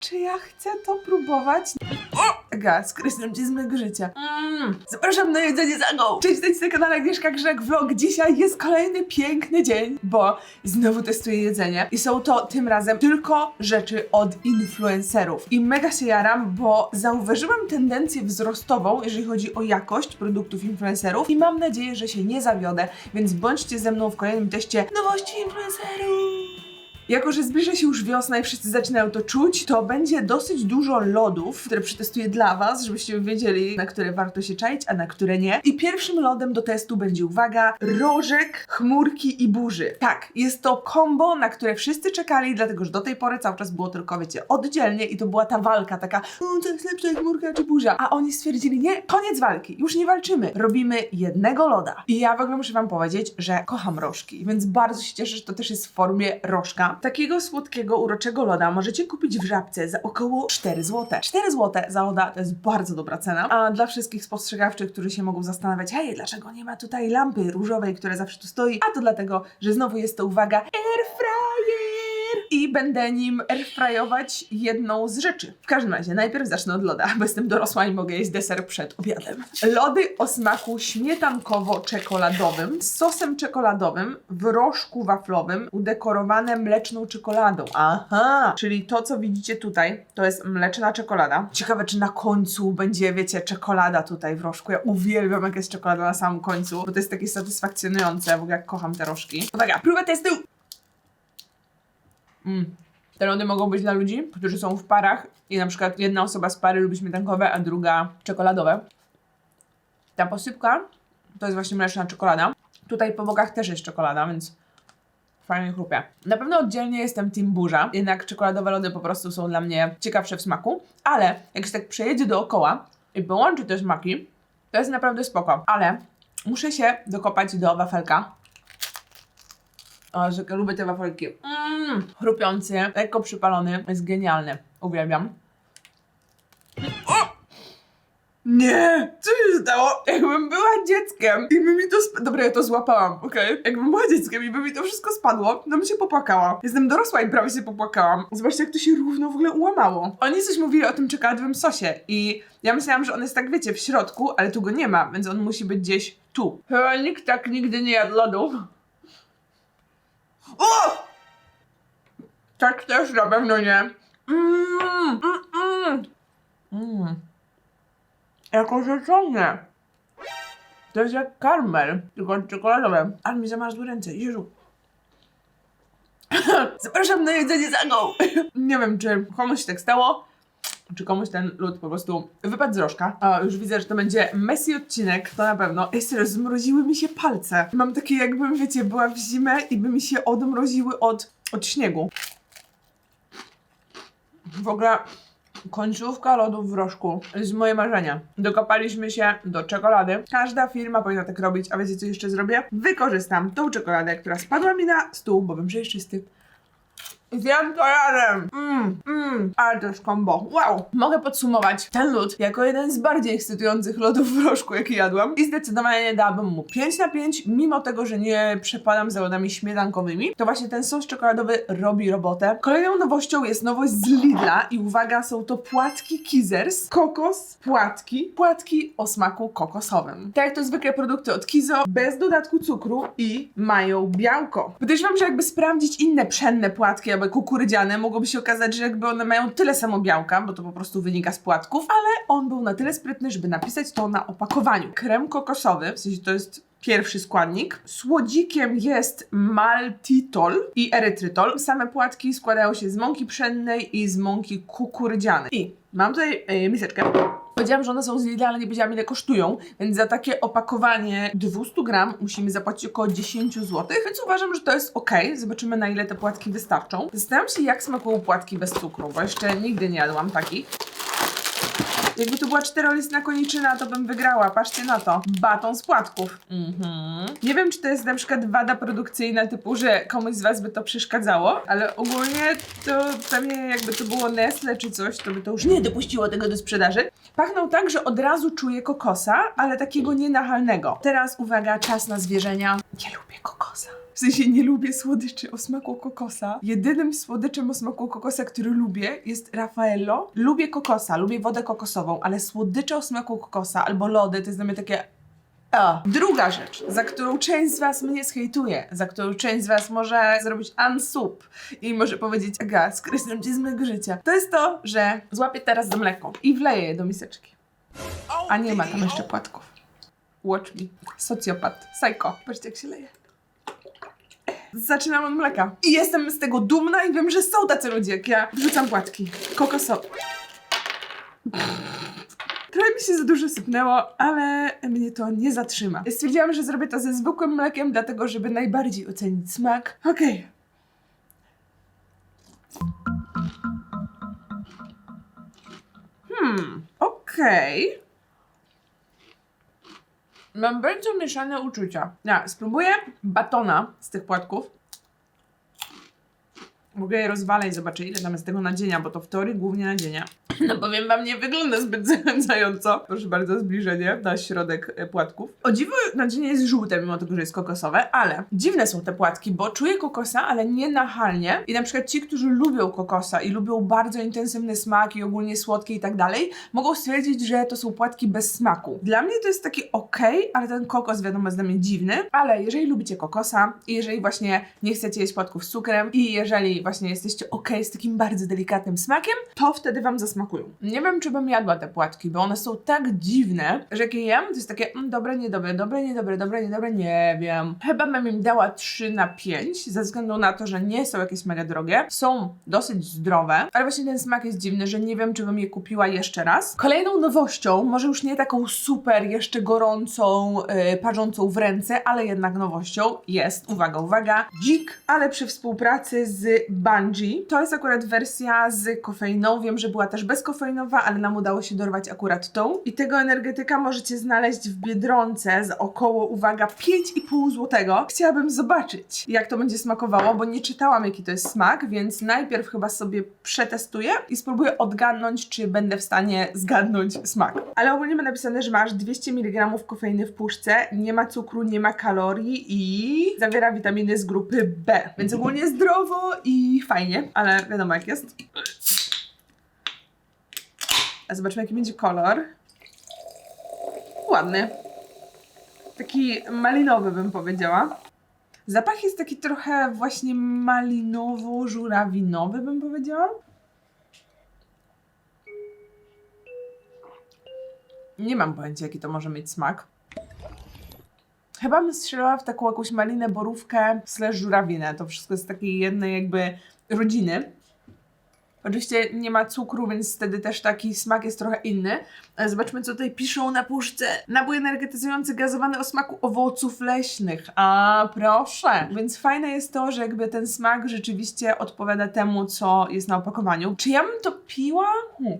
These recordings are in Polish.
Czy ja chcę to próbować? O! Aga, skreślam cię z mojego życia. Mm. Zapraszam na jedzenie za go! Cześć, cześć na kanale Agnieszka Grzeg Vlog. Dzisiaj jest kolejny piękny dzień, bo znowu testuję jedzenie. I są to tym razem tylko rzeczy od influencerów. I mega się jaram, bo zauważyłam tendencję wzrostową, jeżeli chodzi o jakość produktów influencerów i mam nadzieję, że się nie zawiodę, więc bądźcie ze mną w kolejnym teście nowości influencerów. Jako, że zbliża się już wiosna i wszyscy zaczynają to czuć, to będzie dosyć dużo lodów, które przetestuję dla Was, żebyście wiedzieli, na które warto się czaić, a na które nie. I pierwszym lodem do testu będzie, uwaga, rożek, chmurki i burzy. Tak, jest to kombo, na które wszyscy czekali, dlatego że do tej pory cały czas było tylko, wiecie, oddzielnie i to była ta walka taka, "O, co jest lepsze, chmurka czy burza? A oni stwierdzili, nie, koniec walki, już nie walczymy, robimy jednego loda. I ja w ogóle muszę Wam powiedzieć, że kocham rożki, więc bardzo się cieszę, że to też jest w formie rożka. Takiego słodkiego, uroczego loda możecie kupić w żabce za około 4 zł. 4 zł za loda to jest bardzo dobra cena. A dla wszystkich spostrzegawczych, którzy się mogą zastanawiać, hej, dlaczego nie ma tutaj lampy różowej, która zawsze tu stoi? A to dlatego, że znowu jest to, uwaga, air fryer! I będę nim airfryować jedną z rzeczy. W każdym razie, najpierw zacznę od loda, bo jestem dorosła i mogę jeść deser przed obiadem. Lody o smaku śmietankowo-czekoladowym z sosem czekoladowym w rożku waflowym udekorowane mleczną czekoladą. Aha! Czyli to, co widzicie tutaj, to jest mleczna czekolada. Ciekawe, czy na końcu będzie, wiecie, czekolada tutaj w rożku. Ja uwielbiam, jak jest czekolada na samym końcu, bo to jest takie satysfakcjonujące. W ogóle jak kocham te rożki. Uwaga, próbę testu! Mm. Te lody mogą być dla ludzi, którzy są w parach i na przykład jedna osoba z pary lubi śmietankowe, a druga czekoladowe. Ta posypka to jest właśnie mleczna czekolada. Tutaj po bokach też jest czekolada, więc fajnie chrupie. Na pewno oddzielnie jestem team burza, jednak czekoladowe lody po prostu są dla mnie ciekawsze w smaku, ale jak się tak przejedzie dookoła i połączy te smaki, to jest naprawdę spoko. Ale muszę się dokopać do wafelka, o, że lubię te wafelki. Mmm, chrupiący, lekko przypalony. Jest genialny. Uwielbiam. O! Nie! Co się stało? Jakbym była dzieckiem i by mi to sp- Dobra, ja to złapałam, okej? Jakbym była dzieckiem i by mi to wszystko spadło, to bym się popłakała. Jestem dorosła i prawie się popłakałam. Zobaczcie, jak to się równo w ogóle ułamało. Oni coś mówili o tym czekoladowym sosie i ja myślałam, że on jest tak, wiecie, w środku, ale tu go nie ma, więc on musi być gdzieś tu. Chyba nikt tak nigdy nie jadł lodów. O! Tak też na pewno nie. Mmm, mm, mm. Mm. Jako rzeczone. To jest jak karmel, tylko czekoladowe. Ale mi zamarzły ręce, Jezu. Zapraszam na jedzenie za go. Nie wiem, czy komuś się tak stało, czy komuś ten lód po prostu wypadł z rożka. A już widzę, że to będzie messy odcinek, to na pewno. Ej, serio, zmroziły mi się palce. Mam takie jakbym, wiecie, była w zimę i by mi się odmroziły od, od śniegu. W ogóle końcówka lodów w rożku jest moje marzenie. Dokopaliśmy się do czekolady. Każda firma powinna tak robić, a wiecie co jeszcze zrobię? Wykorzystam tą czekoladę, która spadła mi na stół, bo jest czysty. Zjem to razem! Mmm, mmm, ale to jest kombo. Wow! Mogę podsumować ten lód jako jeden z bardziej ekscytujących lodów w rożku, jaki jadłam. I zdecydowanie dałabym mu 5 na 5, mimo tego, że nie przepadam za lodami śmietankowymi. To właśnie ten sos czekoladowy robi robotę. Kolejną nowością jest nowość z Lidla i uwaga, są to płatki Kizers. Kokos, płatki, płatki o smaku kokosowym. Tak jak to zwykle produkty od Kizo, bez dodatku cukru i mają białko. Podejrzewam, że jakby sprawdzić inne pszenne płatki albo kukurydziane, mogłoby się okazać, że jakby one mają tyle samo białka, bo to po prostu wynika z płatków, ale on był na tyle sprytny, żeby napisać to na opakowaniu. Krem kokosowy, w sensie to jest pierwszy składnik. Słodzikiem jest maltitol i erytrytol. Same płatki składają się z mąki pszennej i z mąki kukurydzianej. I mam tutaj e, miseczkę. Powiedziałam, że one są z Lidla, ale nie powiedziałam ile kosztują, więc za takie opakowanie 200 gram musimy zapłacić około 10 zł, więc uważam, że to jest ok. Zobaczymy na ile te płatki wystarczą. Zastanawiam się jak smakują płatki bez cukru, bo jeszcze nigdy nie jadłam takich. Jakby to była czterolistna koniczyna, to bym wygrała. Patrzcie na to. Baton z płatków. Mhm. Nie wiem, czy to jest na przykład wada produkcyjna typu, że komuś z Was by to przeszkadzało, ale ogólnie to pewnie jakby to było Nestle czy coś, to by to już nie dopuściło tego do sprzedaży. Pachną tak, że od razu czuję kokosa, ale takiego nienachalnego. Teraz uwaga, czas na zwierzenia. Nie lubię kokosa. W sensie nie lubię słodyczy o smaku kokosa. Jedynym słodyczem o smaku kokosa, który lubię jest Raffaello. Lubię kokosa, lubię wodę kokosową, ale słodycze o smaku kokosa albo lody to jest dla mnie takie a. Druga rzecz, za którą część z Was mnie zhejtuje, za którą część z Was może zrobić unsub i może powiedzieć, Aga, skreślam Cię z mojego życia, to jest to, że złapię teraz do mleko i wleję je do miseczki. A nie ma tam jeszcze płatków. Watch me. Socjopat. Psycho. Patrzcie jak się leje. Zaczynam od mleka. I jestem z tego dumna i wiem, że są tacy ludzie jak ja. Wrzucam płatki. Kokosowe. Trochę mi się za dużo sypnęło, ale mnie to nie zatrzyma. Stwierdziłam, że zrobię to ze zwykłym mlekiem, dlatego żeby najbardziej ocenić smak. Okej. Hmm, okej. Mam bardzo mieszane uczucia. Ja spróbuję batona z tych płatków. Mogę je rozwalać zobaczę ile tam jest tego nadzienia, bo to w teorii głównie nadzienia. No powiem wam, nie wygląda zbyt zachęcająco. Proszę bardzo, zbliżenie na środek e, płatków. O dziwo nadzienie jest żółte, mimo tego, że jest kokosowe, ale dziwne są te płatki, bo czuję kokosa, ale nie nachalnie. I na przykład ci, którzy lubią kokosa i lubią bardzo intensywny smak i ogólnie słodkie i tak dalej, mogą stwierdzić, że to są płatki bez smaku. Dla mnie to jest taki ok, ale ten kokos wiadomo jest dla mnie dziwny. Ale jeżeli lubicie kokosa i jeżeli właśnie nie chcecie jeść płatków z cukrem i jeżeli właśnie jesteście ok z takim bardzo delikatnym smakiem, to wtedy wam zasmakują. Nie wiem, czy bym jadła te płatki, bo one są tak dziwne, że jak je jem, to jest takie mm, dobre, niedobre, dobre, niedobre, dobre, niedobre, nie wiem. Chyba bym im dała 3 na 5, ze względu na to, że nie są jakieś mega drogie. Są dosyć zdrowe, ale właśnie ten smak jest dziwny, że nie wiem, czy bym je kupiła jeszcze raz. Kolejną nowością, może już nie taką super, jeszcze gorącą, yy, parzącą w ręce, ale jednak nowością jest, uwaga, uwaga, dzik, ale przy współpracy z Bungie. To jest akurat wersja z kofeiną. Wiem, że była też bezkofeinowa, ale nam udało się dorwać akurat tą. I tego energetyka możecie znaleźć w Biedronce za około, uwaga, 5,5 zł. Chciałabym zobaczyć, jak to będzie smakowało, bo nie czytałam, jaki to jest smak, więc najpierw chyba sobie przetestuję i spróbuję odgadnąć, czy będę w stanie zgadnąć smak. Ale ogólnie ma napisane, że masz 200 mg kofeiny w puszce, nie ma cukru, nie ma kalorii i zawiera witaminy z grupy B. Więc ogólnie zdrowo i fajnie, ale wiadomo jak jest. A zobaczmy, jaki będzie kolor. Ładny. Taki malinowy, bym powiedziała. Zapach jest taki trochę właśnie malinowo-żurawinowy, bym powiedziała. Nie mam pojęcia, jaki to może mieć smak. Chyba bym strzelała w taką jakąś malinę, borówkę slash żurawinę. To wszystko jest takiej jednej jakby rodziny. Oczywiście nie ma cukru, więc wtedy też taki smak jest trochę inny. Zobaczmy, co tutaj piszą na puszce. Napój energetyzujący gazowany o smaku owoców leśnych. A proszę! Więc fajne jest to, że jakby ten smak rzeczywiście odpowiada temu, co jest na opakowaniu. Czy ja bym to piła? Hmm.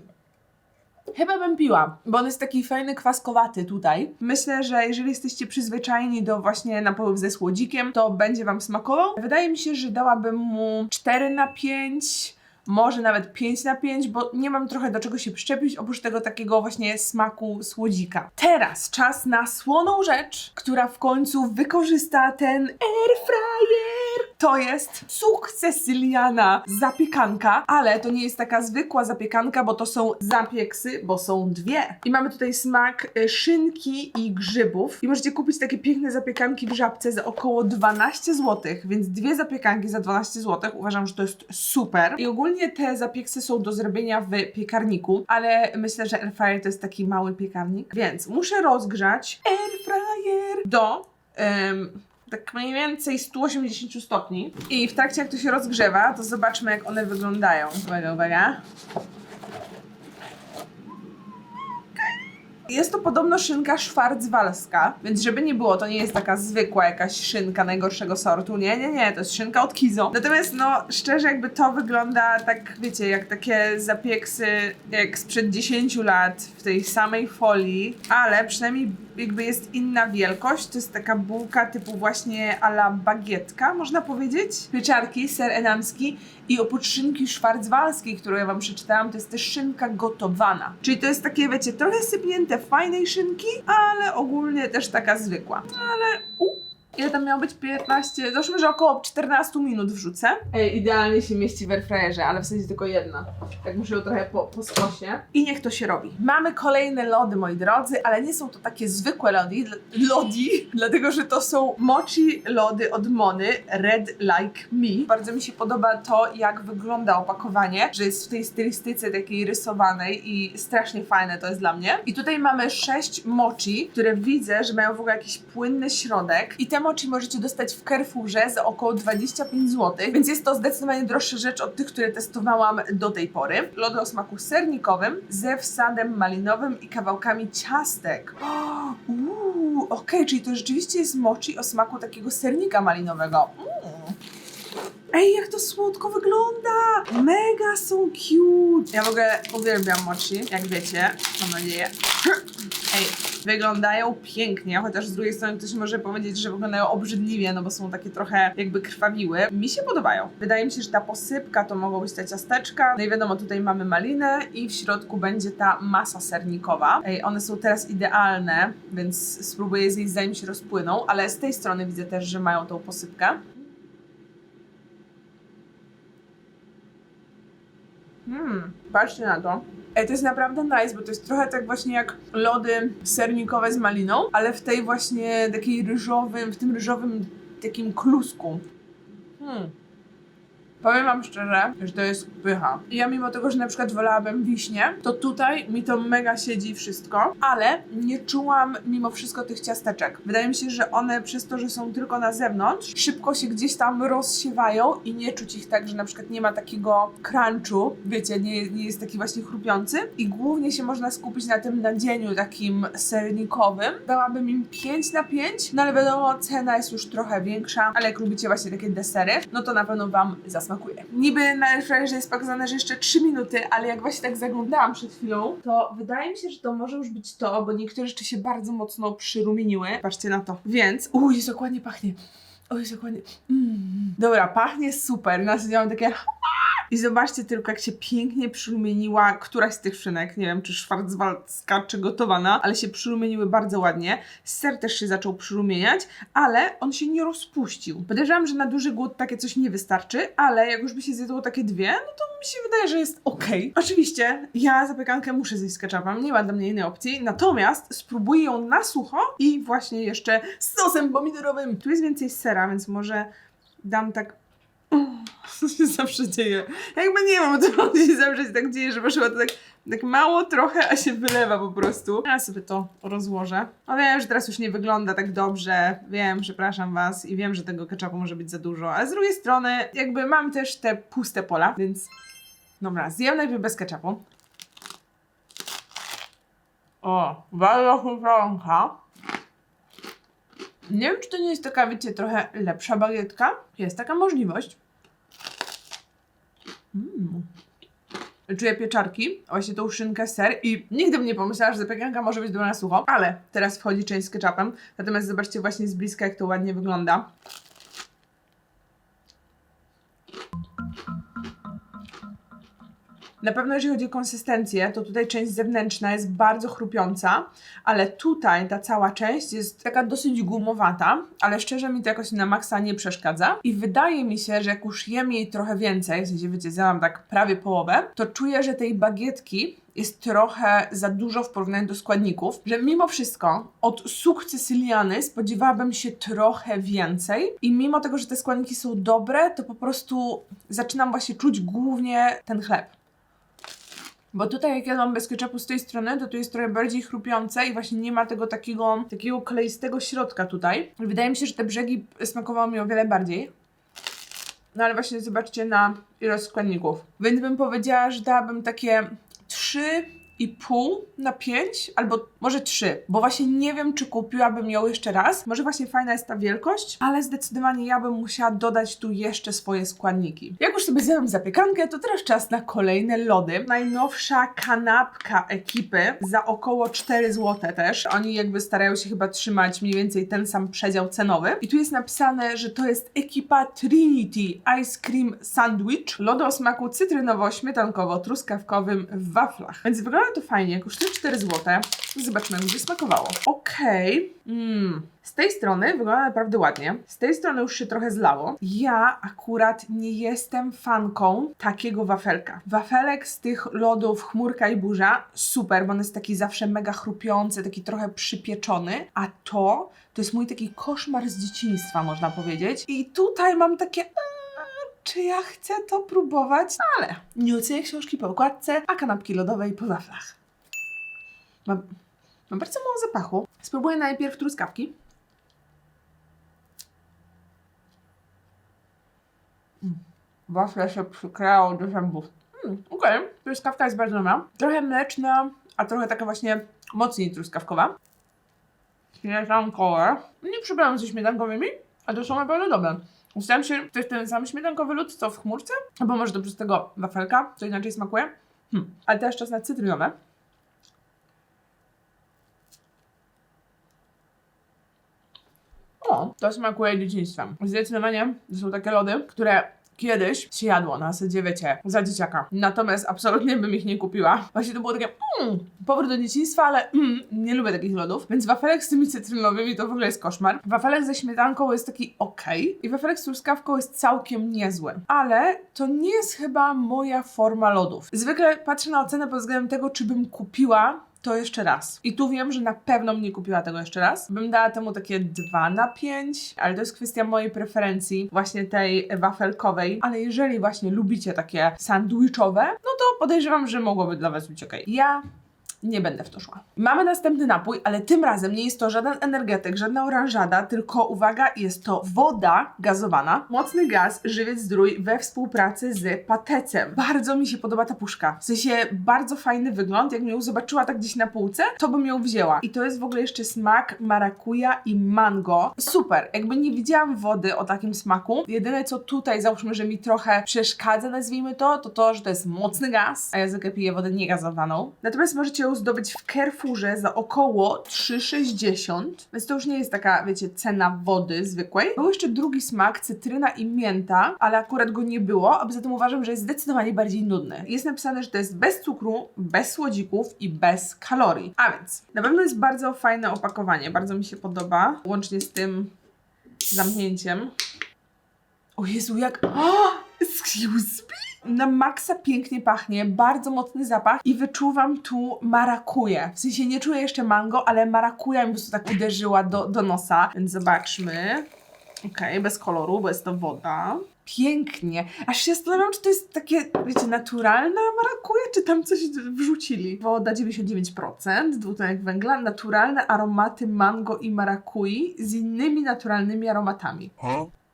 Chyba bym piła, bo on jest taki fajny, kwaskowaty tutaj. Myślę, że jeżeli jesteście przyzwyczajeni do właśnie napojów ze słodzikiem, to będzie Wam smakował. Wydaje mi się, że dałabym mu 4 na 5 może nawet 5 na 5, bo nie mam trochę do czego się przyczepić, oprócz tego takiego właśnie smaku słodzika. Teraz czas na słoną rzecz, która w końcu wykorzysta ten air fryer. To jest sukcesyliana zapiekanka, ale to nie jest taka zwykła zapiekanka, bo to są zapieksy, bo są dwie. I mamy tutaj smak y, szynki i grzybów. I możecie kupić takie piękne zapiekanki w żabce za około 12 zł, więc dwie zapiekanki za 12 zł. Uważam, że to jest super. I ogólnie te zapieksy są do zrobienia w piekarniku, ale myślę, że air fryer to jest taki mały piekarnik, więc muszę rozgrzać air fryer do em, tak mniej więcej 180 stopni. I w trakcie jak to się rozgrzewa, to zobaczmy jak one wyglądają. Uwaga, uwaga. Jest to podobno szynka szwarcwalska, więc żeby nie było, to nie jest taka zwykła jakaś szynka najgorszego sortu. Nie, nie, nie, to jest szynka od Kizo. Natomiast no, szczerze jakby to wygląda tak, wiecie, jak takie zapieksy jak sprzed 10 lat w tej samej folii, ale przynajmniej jakby jest inna wielkość. To jest taka bułka typu właśnie ala bagietka, można powiedzieć. Pieczarki, ser edamski i oprócz szynki szwarcwalskiej, którą ja wam przeczytałam, to jest też szynka gotowana. Czyli to jest takie, wiecie, trochę sypnięte fajnej szynki, ale ogólnie też taka zwykła. Ale u, Ile tam miało być? 15, załóżmy, że około 14 minut wrzucę. Ej, idealnie się mieści w airfryerze, ale w sensie tylko jedna. Tak muszę ją trochę po, po skosie. I niech to się robi. Mamy kolejne lody, moi drodzy, ale nie są to takie zwykłe lody, lodi, dlatego że to są mochi lody od Mony, Red Like Me. Bardzo mi się podoba to, jak wygląda opakowanie, że jest w tej stylistyce takiej rysowanej i strasznie fajne to jest dla mnie. I tutaj mamy sześć mochi, które widzę, że mają w ogóle jakiś płynny środek i te mochi możecie dostać w Carrefourze za około 25 zł, więc jest to zdecydowanie droższa rzecz od tych, które testowałam do tej pory. Lody o smaku sernikowym ze wsadem malinowym i kawałkami ciastek. Uuu, okej, czyli to rzeczywiście jest mochi o smaku takiego sernika malinowego. Mm. Ej, jak to słodko wygląda! Mega są cute! Ja w ogóle uwielbiam mochi, jak wiecie, mam nadzieję. Ej, wyglądają pięknie, chociaż z drugiej strony ktoś może powiedzieć, że wyglądają obrzydliwie, no bo są takie trochę jakby krwawiły. Mi się podobają. Wydaje mi się, że ta posypka to mogą być te ciasteczka. No i wiadomo, tutaj mamy malinę i w środku będzie ta masa sernikowa. Ej, one są teraz idealne, więc spróbuję je zjeść zanim się rozpłyną, ale z tej strony widzę też, że mają tą posypkę. Hmm, patrzcie na to. Ej, to jest naprawdę nice, bo to jest trochę tak właśnie jak lody sernikowe z maliną, ale w tej właśnie takiej ryżowym, w tym ryżowym takim klusku. Hmm. Powiem wam szczerze, że to jest pycha. Ja mimo tego, że na przykład wolałabym wiśnie, to tutaj mi to mega siedzi wszystko, ale nie czułam mimo wszystko tych ciasteczek. Wydaje mi się, że one przez to, że są tylko na zewnątrz, szybko się gdzieś tam rozsiewają i nie czuć ich tak, że na przykład nie ma takiego crunchu, wiecie, nie, nie jest taki właśnie chrupiący i głównie się można skupić na tym nadzieniu takim sernikowym. Dałabym im 5 na 5, no ale wiadomo, cena jest już trochę większa, ale jak lubicie właśnie takie desery, no to na pewno wam zasmakuje. Niby na airfryerze jest pokazane, że jeszcze 3 minuty, ale jak właśnie tak zaglądałam przed chwilą, to wydaje mi się, że to może już być to, bo niektóre rzeczy się bardzo mocno przyrumieniły. Patrzcie na to. Więc, uuu, jest jak ładnie pachnie. O, jest jak ładnie. Mm. Dobra, pachnie super. Nas miałam takie i zobaczcie tylko, jak się pięknie przyrumieniła któraś z tych szynek. Nie wiem, czy szwarcwaldzka, czy gotowana, ale się przyrumieniły bardzo ładnie. Ser też się zaczął przyrumieniać, ale on się nie rozpuścił. Podejrzewam, że na duży głód takie coś nie wystarczy, ale jak już by się zjadło takie dwie, no to mi się wydaje, że jest ok. Oczywiście, ja zapiekankę muszę zjeść z ketchupem, nie ma dla mnie innej opcji, natomiast spróbuję ją na sucho i właśnie jeszcze z sosem pomidorowym. Tu jest więcej sera, więc może dam tak co się zawsze dzieje? Jakby nie wiem, o co chodzi, zawsze się tak dzieje, że wyszło to tak, tak mało trochę, a się wylewa po prostu. Ja sobie to rozłożę. No wiem, że teraz już nie wygląda tak dobrze, wiem, przepraszam was i wiem, że tego ketchupu może być za dużo, ale z drugiej strony jakby mam też te puste pola, więc dobra, zjem najpierw bez ketchupu. O, bardzo chrupiąca. Nie wiem, czy to nie jest taka, wiecie, trochę lepsza bagietka. Jest taka możliwość. Mm. Czuję pieczarki, właśnie tą szynkę, ser i nigdy bym nie pomyślała, że zapiekanka może być dobra na sucho, ale teraz wchodzi część z ketchupem, natomiast zobaczcie właśnie z bliska, jak to ładnie wygląda. Na pewno jeżeli chodzi o konsystencję, to tutaj część zewnętrzna jest bardzo chrupiąca, ale tutaj ta cała część jest taka dosyć gumowata, ale szczerze mi to jakoś na maksa nie przeszkadza. I wydaje mi się, że jak już jem jej trochę więcej, w sensie wiecie, zjadłam tak prawie połowę, to czuję, że tej bagietki jest trochę za dużo w porównaniu do składników, że mimo wszystko od sukcesyliany spodziewałabym się trochę więcej i mimo tego, że te składniki są dobre, to po prostu zaczynam właśnie czuć głównie ten chleb. Bo tutaj jak ja mam bez ketchupu z tej strony, to tu jest trochę bardziej chrupiące i właśnie nie ma tego takiego, takiego kleistego środka tutaj. Wydaje mi się, że te brzegi smakowały mi o wiele bardziej. No ale właśnie zobaczcie na ilość składników. Więc bym powiedziała, że dałabym takie 3,5 na 5 albo może 3, bo właśnie nie wiem, czy kupiłabym ją jeszcze raz. Może właśnie fajna jest ta wielkość, ale zdecydowanie ja bym musiała dodać tu jeszcze swoje składniki. Jak już sobie zjadłam zapiekankę, to teraz czas na kolejne lody. Najnowsza kanapka ekipy za około 4 zł też. Oni jakby starają się chyba trzymać mniej więcej ten sam przedział cenowy. I tu jest napisane, że to jest ekipa Trinity Ice Cream Sandwich. Lody o smaku cytrynowo-śmietankowym-truskawkowym w waflach. Więc wygląda to fajnie, kosztuje 4 zł. Zobaczmy, jak będzie smakowało. Okej. Mm. Z tej strony wygląda naprawdę ładnie. Z tej strony już się trochę zlało. Ja akurat nie jestem fanką takiego wafelka. Wafelek z tych lodów chmurka i burza, super, bo on jest taki zawsze mega chrupiący, taki trochę przypieczony, a to, to jest mój taki koszmar z dzieciństwa, można powiedzieć. I tutaj mam takie... "Eee, Czy ja chcę to próbować? Ale nie ocenię książki po okładce, a kanapki lodowej po waflach. Mam, mam bardzo mało zapachu. Spróbuję najpierw truskawki. Mm. Wafle się przykleją do zębów. Mm, Okej, truskawka jest bardzo dobra. Trochę mleczna, a trochę taka właśnie mocniej truskawkowa. Śmietankowe. Nie przybrałam ze śmietankowymi, a to są naprawdę dobre. Ustawiam się, to jest ten sam śmietankowy lód, co w chmurce, albo może to przez tego wafelka, to inaczej smakuje. Hmm. Ale teraz czas na cytrynowe. O, to smakuje dzieciństwem. Zdecydowanie to są takie lody, które kiedyś się jadło na zasadzie, wiecie, za dzieciaka. Natomiast absolutnie bym ich nie kupiła. Właśnie to było takie, mm, powrót do dzieciństwa, ale mm, nie lubię takich lodów. Więc wafelek z tymi cytrynowymi to w ogóle jest koszmar. Wafelek ze śmietanką jest taki ok. I wafelek z truskawką jest całkiem niezły. Ale to nie jest chyba moja forma lodów. Zwykle patrzę na ocenę pod względem tego, czy bym kupiła to jeszcze raz. I tu wiem, że na pewno bym nie kupiła tego jeszcze raz. Bym dała temu takie 2 na 5, ale to jest kwestia mojej preferencji, właśnie tej wafelkowej. Ale jeżeli właśnie lubicie takie sandwichowe, no to podejrzewam, że mogłoby dla Was być ok. Ja nie będę w to szła. Mamy następny napój, ale tym razem nie jest to żaden energetyk, żadna oranżada, tylko uwaga, jest to woda gazowana. Mocny gaz, żywiec zdrój we współpracy z patecem. Bardzo mi się podoba ta puszka. W sensie bardzo fajny wygląd. Jakbym ją zobaczyła tak gdzieś na półce, to bym ją wzięła. I to jest w ogóle jeszcze smak marakuja i mango. Super. Jakby nie widziałam wody o takim smaku. Jedyne co tutaj załóżmy, że mi trochę przeszkadza, nazwijmy to, to to, że to jest mocny gaz, a ja zwykle piję wodę niegazowaną. Natomiast możecie zdobyć w Carrefourze za około 3,60, więc to już nie jest taka, wiecie, cena wody zwykłej. Był jeszcze drugi smak, cytryna i mięta, ale akurat go nie było, a poza tym uważam, że jest zdecydowanie bardziej nudny. Jest napisane, że to jest bez cukru, bez słodzików i bez kalorii. A więc, na pewno jest bardzo fajne opakowanie, bardzo mi się podoba, łącznie z tym zamknięciem. O Jezu, jak... O! Excuse me? Na maksa pięknie pachnie, bardzo mocny zapach i wyczuwam tu marakuję. W sensie nie czuję jeszcze mango, ale marakuja mi po prostu tak uderzyła do, do nosa. Więc zobaczmy. Okej, bez koloru, bo jest to woda. Pięknie. Aż się zastanawiam, czy to jest takie, wiecie, naturalna marakuja, czy tam coś wrzucili. Woda 99%, dwutlenek węgla, naturalne aromaty mango i marakui z innymi naturalnymi aromatami.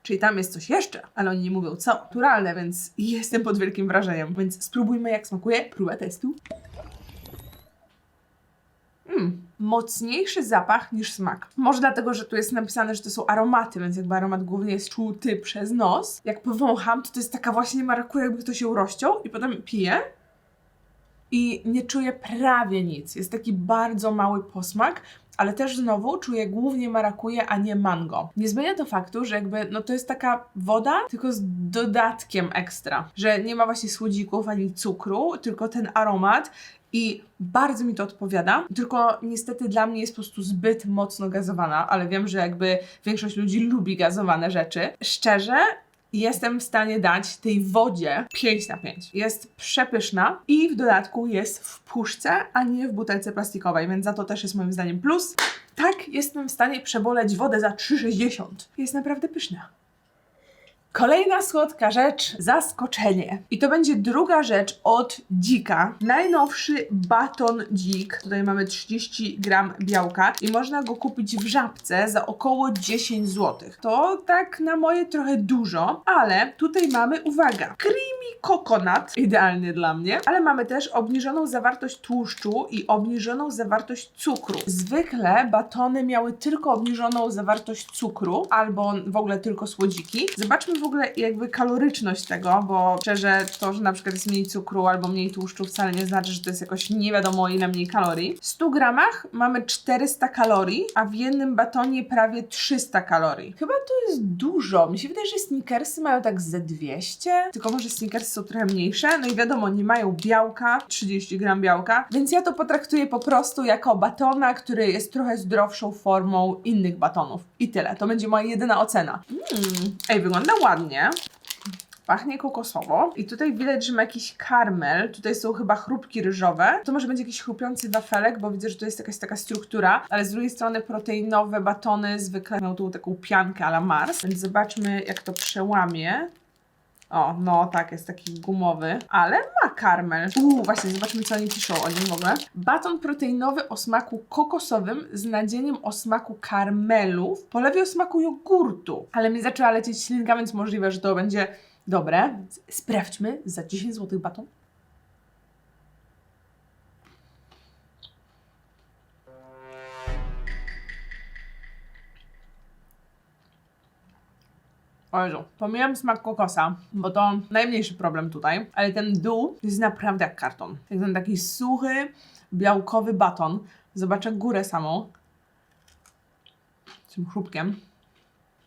Czyli tam jest coś jeszcze, ale oni nie mówią co. Naturalne, więc jestem pod wielkim wrażeniem. Więc spróbujmy jak smakuje. Próba testu. Mm, mocniejszy zapach niż smak. Może dlatego, że tu jest napisane, że to są aromaty, więc jakby aromat głównie jest czuty przez nos. Jak powącham, to to jest taka właśnie marakuja, jakby ktoś ją rozciął i potem piję i nie czuję prawie nic. Jest taki bardzo mały posmak, ale też znowu czuję głównie marakuję, a nie mango. Nie zmienia to faktu, że jakby no to jest taka woda, tylko z dodatkiem ekstra, że nie ma właśnie słodzików ani cukru, tylko ten aromat i bardzo mi to odpowiada, tylko niestety dla mnie jest po prostu zbyt mocno gazowana, ale wiem, że jakby większość ludzi lubi gazowane rzeczy. Szczerze, jestem w stanie dać tej wodzie 5 na 5. Jest przepyszna i w dodatku jest w puszce, a nie w butelce plastikowej, więc za to też jest moim zdaniem plus. Tak, jestem w stanie przeboleć wodę za 3,60. Jest naprawdę pyszna. Kolejna słodka rzecz, zaskoczenie. I to będzie druga rzecz od Dzika. Najnowszy baton Dzik. Tutaj mamy 30 gram białka i można go kupić w żabce za około 10 zł. To tak na moje trochę dużo, ale tutaj mamy, uwaga, creamy coconut, idealnie dla mnie, ale mamy też obniżoną zawartość tłuszczu i obniżoną zawartość cukru. Zwykle batony miały tylko obniżoną zawartość cukru albo w ogóle tylko słodziki. Zobaczmy w ogóle jakby kaloryczność tego, bo szczerze to, że na przykład jest mniej cukru albo mniej tłuszczu wcale nie znaczy, że to jest jakoś nie wiadomo ile mniej kalorii. W 100 gramach mamy 400 kalorii, a w jednym batonie prawie 300 kalorii. Chyba to jest dużo. Mi się wydaje, że sneakersy mają tak ze 200, tylko może sneakersy są trochę mniejsze. No i wiadomo, nie mają białka, 30 gram białka, więc ja to potraktuję po prostu jako batona, który jest trochę zdrowszą formą innych batonów. I tyle. To będzie moja jedyna ocena. Mm. Ej, wygląda ładnie. Pachnie kokosowo. I tutaj widać, że ma jakiś karmel. Tutaj są chyba chrupki ryżowe. To może będzie jakiś chrupiący wafelek, bo widzę, że to jest jakaś taka struktura. Ale z drugiej strony proteinowe batony zwykle mają tą taką piankę a la Mars. Więc zobaczmy, jak to przełamie. O, no tak, jest taki gumowy, ale ma karmel. Uuu, właśnie, zobaczmy, co oni piszą o nim w ogóle. Baton proteinowy o smaku kokosowym z nadzieniem o smaku karmelu w polewie o smaku jogurtu. Ale mi zaczęła lecieć ślinka, więc możliwe, że to będzie dobre. Sprawdźmy za 10 zł baton. O pomijam smak kokosa, bo to najmniejszy problem tutaj, ale ten dół jest naprawdę jak karton. Jak ten taki suchy, białkowy baton. Zobaczę górę samą. Z tym chrupkiem.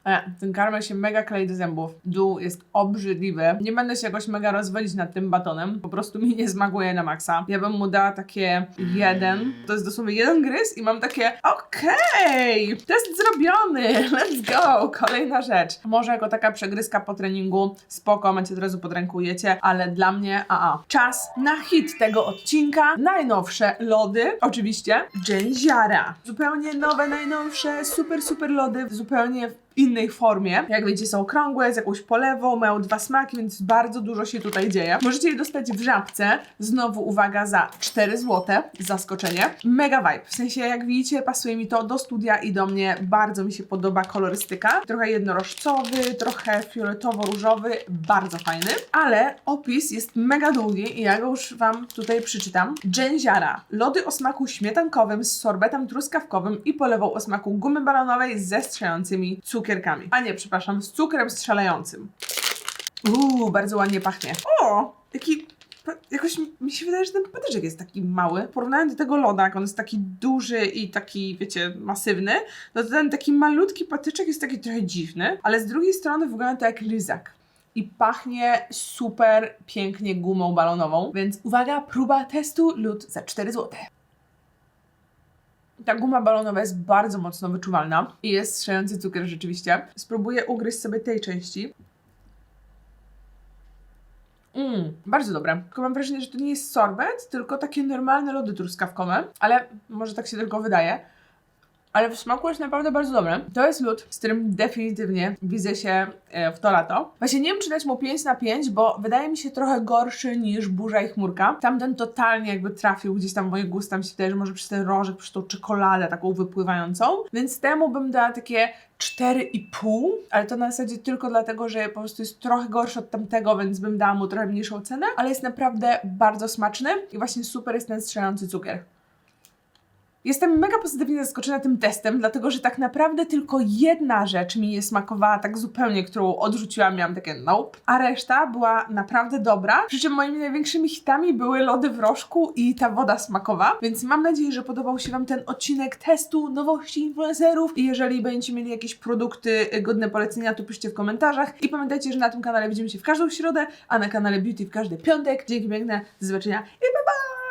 E, ten karmel się mega klei do zębów. Dół jest obrzydliwy. Nie będę się jakoś mega rozwodzić nad tym batonem. Po prostu mi nie smakuje na maksa. Ja bym mu dała takie jeden. To jest dosłownie jeden gryz i mam takie okej, test zrobiony, let's go. Kolejna rzecz. Może jako taka przegryzka po treningu spoko, macie od razu podrękujecie, ale dla mnie a a. Czas na hit tego odcinka. Najnowsze lody, oczywiście, Genziara. Zupełnie nowe, najnowsze, super, super lody, zupełnie innej formie. Jak wiecie, są okrągłe, z jakąś polewą, mają dwa smaki, więc bardzo dużo się tutaj dzieje. Możecie je dostać w żabce. Znowu uwaga za 4 zł. Zaskoczenie. Mega vibe. W sensie, jak widzicie, pasuje mi to do studia i do mnie. Bardzo mi się podoba kolorystyka. Trochę jednorożcowy, trochę fioletowo-różowy. Bardzo fajny. Ale opis jest mega długi i ja go już Wam tutaj przeczytam. Genziara. Lody o smaku śmietankowym z sorbetem truskawkowym i polewą o smaku gumy balonowej ze strzelającymi cukierkami. A nie, przepraszam, z cukrem strzelającym. Uuu, bardzo ładnie pachnie. O, taki pa- jakoś mi- się wydaje, że ten patyczek jest taki mały. Porównając do tego loda, jak on jest taki duży i taki, wiecie, masywny, no to ten taki malutki patyczek jest taki trochę dziwny, ale z drugiej strony wygląda to jak lizak. I pachnie super pięknie gumą balonową, więc uwaga, próba testu lód za 4 zł. Ta guma balonowa jest bardzo mocno wyczuwalna i jest strzelający cukier rzeczywiście. Spróbuję ugryźć sobie tej części. Mmm, bardzo dobre. Tylko mam wrażenie, że to nie jest sorbet, tylko takie normalne lody truskawkowe, ale może tak się tylko wydaje. Ale w smaku jest naprawdę bardzo dobre. To jest lód, z którym definitywnie widzę się e, w to lato. Właśnie nie wiem, czy dać mu 5 na 5, bo wydaje mi się trochę gorszy niż Burza i Chmurka. Tamten totalnie jakby trafił gdzieś tam w moje gusta. Mi się wydaje, że może przez ten rożek, przez tą czekoladę taką wypływającą. Więc temu bym dała takie 4,5, ale to na zasadzie tylko dlatego, że po prostu jest trochę gorszy od tamtego, więc bym dała mu trochę mniejszą cenę, ale jest naprawdę bardzo smaczny i właśnie super jest ten strzelający cukier. Jestem mega pozytywnie zaskoczona tym testem, dlatego że tak naprawdę tylko jedna rzecz mi nie smakowała tak zupełnie, którą odrzuciłam, miałam takie nope, a reszta była naprawdę dobra. Przy czym moimi największymi hitami były lody w rożku i ta woda smakowa, więc mam nadzieję, że podobał się Wam ten odcinek testu nowości influencerów i jeżeli będziecie mieli jakieś produkty y, godne polecenia, to piszcie w komentarzach i pamiętajcie, że na tym kanale widzimy się w każdą środę, a na kanale Beauty w każdy piątek. Dzięki piękne, do zobaczenia i pa!